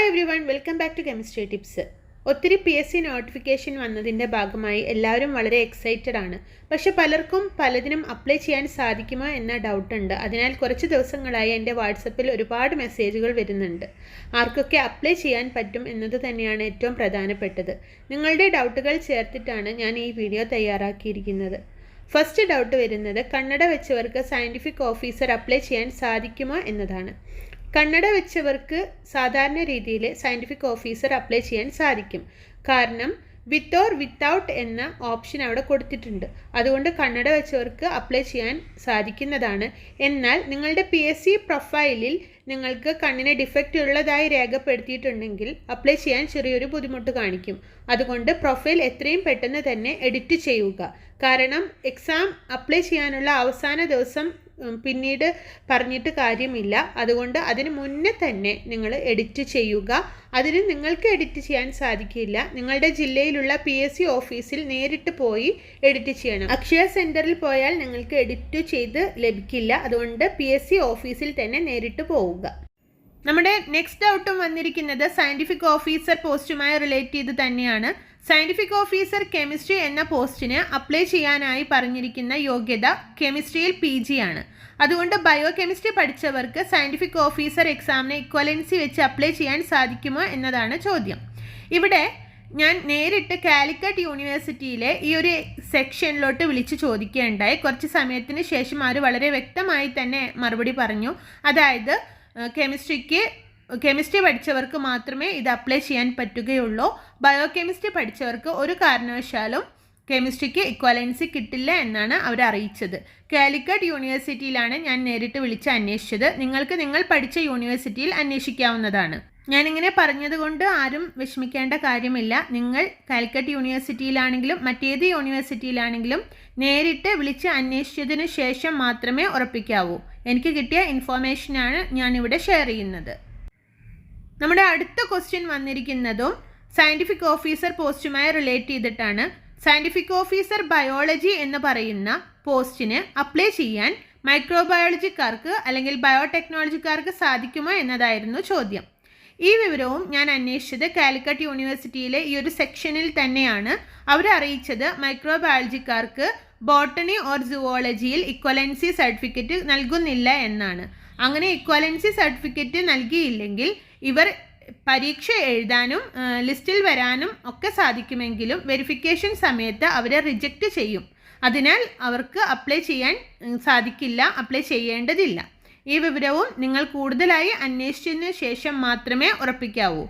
Hi everyone welcome back to chemistry tips ഒത്തിരി P S C notification വന്നതിന്റെ ഭാഗമായി എല്ലാവരും വളരെ എക്സൈറ്റഡ് ആണ്. പക്ഷെ പലർക്കും പലതിനും അപ്ലൈ ചെയ്യാൻ സാധിക്കുമോ എന്ന ഡൗട്ട് ഉണ്ട്. അതിനാൽ കുറച്ച് ദിവസങ്ങളായി എന്റെ വാട്സപ്പിൽ ഒരുപാട് മെസ്സേജുകൾ വരുന്നുണ്ട്. ആർക്കൊക്കെ അപ്ലൈ ചെയ്യാൻ പറ്റും എന്നത് തന്നെയാണ് ഏറ്റവും പ്രധാനപ്പെട്ടത്. നിങ്ങളുടെ ഡൗട്ടുകൾ ചേർത്തിട്ടാണ് ഞാൻ ഈ വീഡിയോ തയ്യാറാക്കിയിരിക്കുന്നത്. ഫസ്റ്റ് ഡൗട്ട് വരുന്നത് കണ്ണട വെച്ചവർക്ക് സയന്റിഫിക് ഓഫീസർ അപ്ലൈ ചെയ്യാൻ സാധിക്കുമോ എന്നതാണ്. കണ്ണട വെച്ചവർക്ക് സാധാരണ രീതിയിൽ സയന്റിഫിക് ഓഫീസർ അപ്ലൈ ചെയ്യാൻ സാധിക്കും. കാരണം വിത്ത് ഓർ വിത്തൗട്ട് എന്ന ഓപ്ഷൻ അവിടെ കൊടുത്തിട്ടുണ്ട്. അതുകൊണ്ട് കണ്ണട വെച്ചവർക്ക് അപ്ലൈ ചെയ്യാൻ സാധിക്കുന്നതാണ്. എന്നാൽ നിങ്ങളുടെ പി എസ് സി പ്രൊഫൈലിൽ നിങ്ങൾക്ക് കണ്ണിന് ഡിഫക്റ്റ് ഉള്ളതായി രേഖപ്പെടുത്തിയിട്ടുണ്ടെങ്കിൽ അപ്ലൈ ചെയ്യാൻ ചെറിയൊരു ബുദ്ധിമുട്ട് കാണിക്കും. അതുകൊണ്ട് പ്രൊഫൈൽ എത്രയും പെട്ടെന്ന് തന്നെ എഡിറ്റ് ചെയ്യുക. കാരണം എക്സാം അപ്ലൈ ചെയ്യാനുള്ള അവസാന ദിവസം പിന്നീട് പറഞ്ഞിട്ട് കാര്യമില്ല. അതുകൊണ്ട് അതിന് മുന്നേ തന്നെ നിങ്ങൾ എഡിറ്റ് ചെയ്യുക. അതിന് നിങ്ങൾക്ക് എഡിറ്റ് ചെയ്യാൻ സാധിക്കില്ല. നിങ്ങളുടെ ജില്ലയിലുള്ള പി എസ് സി ഓഫീസിൽ നേരിട്ട് പോയി എഡിറ്റ് ചെയ്യണം. അക്ഷയ സെന്ററിൽ പോയാൽ നിങ്ങൾക്ക് എഡിറ്റ് ചെയ്ത് ലഭിക്കില്ല. അതുകൊണ്ട് പി എസ് സി ഓഫീസിൽ തന്നെ നേരിട്ട് പോവുക. നമ്മുടെ നെക്സ്റ്റ് ഔട്ടും വന്നിരിക്കുന്നത് സയന്റിഫിക് ഓഫീസർ പോസ്റ്റുമായി റിലേറ്റ് ചെയ്ത് തന്നെയാണ്. സയന്റിഫിക് ഓഫീസർ കെമിസ്ട്രി എന്ന പോസ്റ്റിന് അപ്ലൈ ചെയ്യാനായി പറഞ്ഞിരിക്കുന്ന യോഗ്യത കെമിസ്ട്രിയിൽ പി ജി ആണ്. അതുകൊണ്ട് ബയോ കെമിസ്ട്രി പഠിച്ചവർക്ക് സയന്റിഫിക് ഓഫീസർ എക്സാമിന് ഇക്വലൻസി വെച്ച് അപ്ലൈ ചെയ്യാൻ സാധിക്കുമോ എന്നതാണ് ചോദ്യം. ഇവിടെ ഞാൻ നേരിട്ട് കാലിക്കറ്റ് യൂണിവേഴ്സിറ്റിയിലെ ഈ ഒരു സെക്ഷനിലോട്ട് വിളിച്ച് ചോദിക്കുകയുണ്ടായി കുറച്ച് സമയത്തിന് ശേഷം അവർ വളരെ വ്യക്തമായി തന്നെ മറുപടി പറഞ്ഞു. അതായത് കെമിസ്ട്രിക്ക് കെമിസ്ട്രി പഠിച്ചവർക്ക് മാത്രമേ ഇത് അപ്ലൈ ചെയ്യാൻ പറ്റുകയുള്ളൂ. ബയോ കെമിസ്ട്രി പഠിച്ചവർക്ക് ഒരു കാരണവശാലും കെമിസ്ട്രിക്ക് ഇക്വാലൻസി കിട്ടില്ല എന്നാണ് അവർ അറിയിച്ചത്. കാലിക്കറ്റ് യൂണിവേഴ്സിറ്റിയിലാണ് ഞാൻ നേരിട്ട് വിളിച്ച് അന്വേഷിച്ചത്. നിങ്ങൾക്ക് നിങ്ങൾ പഠിച്ച യൂണിവേഴ്സിറ്റിയിൽ അന്വേഷിക്കാവുന്നതാണ്. ഞാനിങ്ങനെ പറഞ്ഞതുകൊണ്ട് ആരും വിഷമിക്കേണ്ട കാര്യമില്ല. നിങ്ങൾ കാലിക്കറ്റ് യൂണിവേഴ്സിറ്റിയിലാണെങ്കിലും മറ്റേത് യൂണിവേഴ്സിറ്റിയിലാണെങ്കിലും നേരിട്ട് വിളിച്ച് അന്വേഷിച്ചതിന് ശേഷം മാത്രമേ ഉറപ്പിക്കാവൂ. എനിക്ക് കിട്ടിയ ഇൻഫോർമേഷനാണ് ഞാനിവിടെ ഷെയർ ചെയ്യുന്നത്. നമ്മുടെ അടുത്ത ക്വസ്റ്റ്യൻ വന്നിരിക്കുന്നതും സയന്റിഫിക് ഓഫീസർ പോസ്റ്റുമായി റിലേറ്റ് ചെയ്തിട്ടാണ്. സയന്റിഫിക് ഓഫീസർ ബയോളജി എന്ന് പറയുന്ന പോസ്റ്റിന് അപ്ലൈ ചെയ്യാൻ മൈക്രോബയോളജിക്കാർക്ക് അല്ലെങ്കിൽ ബയോടെക്നോളജിക്കാർക്ക് സാധിക്കുമോ എന്നതായിരുന്നു ചോദ്യം. ഈ വിവരവും ഞാൻ അന്വേഷിച്ചത് കാലിക്കറ്റ് യൂണിവേഴ്സിറ്റിയിലെ ഈ ഒരു സെക്ഷനിൽ തന്നെയാണ്. അവർ അറിയിച്ചത് മൈക്രോബയോളജിക്കാർക്ക് ബോട്ടണി ഓർ സുവോളജിയിൽ ഇക്വലൻസി സർട്ടിഫിക്കറ്റ് നൽകുന്നില്ല എന്നാണ്. അങ്ങനെ ഇക്വലൻസി സർട്ടിഫിക്കറ്റ് നൽകിയില്ലെങ്കിൽ ഇവർ പരീക്ഷ എഴുതാനും ലിസ്റ്റിൽ വരാനും ഒക്കെ സാധിക്കുമെങ്കിലും വെരിഫിക്കേഷൻ സമയത്ത് അവരെ റിജക്റ്റ് ചെയ്യും. അതിനാൽ അവർക്ക് അപ്ലൈ ചെയ്യാൻ സാധിക്കില്ല അപ്ലൈ ചെയ്യേണ്ടതില്ല. ഈ വിവരവും നിങ്ങൾ കൂടുതലായി അന്വേഷിച്ചതിന് ശേഷം മാത്രമേ ഉറപ്പിക്കാവൂ.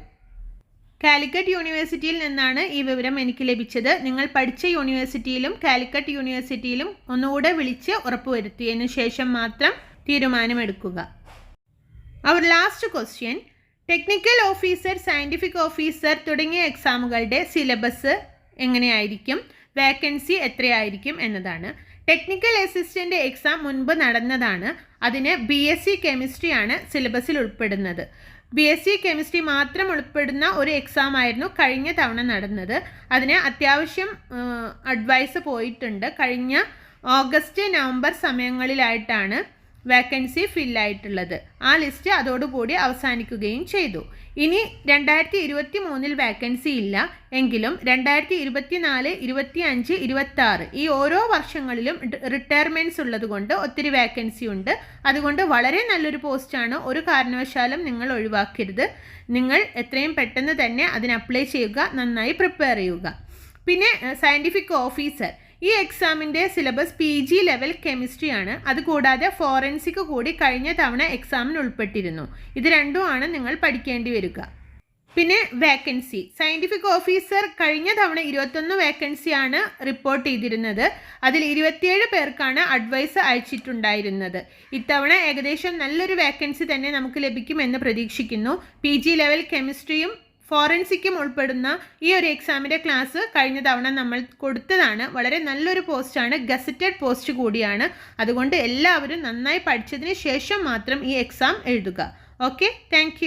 കാലിക്കറ്റ് യൂണിവേഴ്സിറ്റിയിൽ നിന്നാണ് ഈ വിവരം എനിക്ക് ലഭിച്ചത്. നിങ്ങൾ പഠിച്ച യൂണിവേഴ്സിറ്റിയിലും കാലിക്കറ്റ് യൂണിവേഴ്സിറ്റിയിലും ഒന്നുകൂടെ വിളിച്ച് ഉറപ്പുവരുത്തിയതിനു ശേഷം മാത്രം തീരുമാനമെടുക്കുക. അവർ last question technical officer scientific officer തുടങ്ങിയ എക്സാമുകളുടെ സിലബസ് എങ്ങനെയായിരിക്കും? വേക്കൻസി എത്രയായിരിക്കും എന്നതാണ്. ടെക്നിക്കൽ അസിസ്റ്റന്റ് എക്സാം മുൻപ് നടന്നതാണ്. അതിന് ബി എസ് സി കെമിസ്ട്രിയാണ് സിലബസിൽ ഉൾപ്പെടുന്നത്. ബി എസ് സി കെമിസ്ട്രി മാത്രം ഉൾപ്പെടുന്ന ഒരു എക്സാം ആയിരുന്നു കഴിഞ്ഞ തവണ നടന്നത്. അതിന് അത്യാവശ്യം അഡ്വൈസ് പോയിട്ടുണ്ട്. കഴിഞ്ഞ ഓഗസ്റ്റ് നവംബർ സമയങ്ങളിലായിട്ടാണ് വേക്കൻസി ഫില്ലായിട്ടുള്ളത് ആ ലിസ്റ്റ് അതോടുകൂടി അവസാനിക്കുകയും ചെയ്തു. ഇനി രണ്ടായിരത്തി ഇരുപത്തി മൂന്നിൽ വേക്കൻസി ഇല്ല. എങ്കിലും രണ്ടായിരത്തി ഇരുപത്തി നാല് ഇരുപത്തി അഞ്ച് ഇരുപത്തി ആറ് ഈ ഓരോ വർഷങ്ങളിലും റിട്ടയർമെന്റ്സ് ഉള്ളതുകൊണ്ട് ഒത്തിരി വേക്കൻസി ഉണ്ട്. അതുകൊണ്ട് വളരെ നല്ലൊരു പോസ്റ്റാണ് ഒരു കാരണവശാലും നിങ്ങൾ ഒഴിവാക്കരുത്. നിങ്ങൾ എത്രയും പെട്ടെന്ന് തന്നെ അതിന് അപ്ലൈ ചെയ്യുക. നന്നായി പ്രിപ്പയർ ചെയ്യുക. പിന്നെ സയന്റിഫിക് ഓഫീസർ ഈ എക്സാമിന്റെ സിലബസ് പി ജി ലെവൽ കെമിസ്ട്രിയാണ് അതുകൂടാതെ ഫോറൻസിക് കൂടി കഴിഞ്ഞ തവണ എക്സാമിന് ഉൾപ്പെട്ടിരുന്നു. ഇത് രണ്ടുമാണ് നിങ്ങൾ പഠിക്കേണ്ടി വരിക. പിന്നെ വേക്കൻസി സയന്റിഫിക് ഓഫീസർ കഴിഞ്ഞ തവണ ഇരുപത്തൊന്ന് വേക്കൻസിയാണ് റിപ്പോർട്ട് ചെയ്തിരുന്നത്. അതിൽ ഇരുപത്തിയേഴ് പേർക്കാണ് അഡ്വൈസ് അയച്ചിട്ടുണ്ടായിരുന്നത്. ഇത്തവണ ഏകദേശം നല്ലൊരു വേക്കൻസി തന്നെ നമുക്ക് ലഭിക്കുമെന്ന് പ്രതീക്ഷിക്കുന്നു. പി ലെവൽ കെമിസ്ട്രിയും ഫോറൻസിക്കും ഉൾപ്പെടുന്ന ഈ ഒരു എക്സാമിന്റെ ക്ലാസ് കഴിഞ്ഞ തവണ നമ്മൾ കൊടുത്തതാണ്. വളരെ നല്ലൊരു പോസ്റ്റാണ്. ഗസറ്റഡ് പോസ്റ്റ് കൂടിയാണ്. അതുകൊണ്ട് എല്ലാവരും നന്നായി പഠിച്ചതിന് ശേഷം മാത്രം ഈ എക്സാം എഴുതുക. ഓക്കെ? താങ്ക്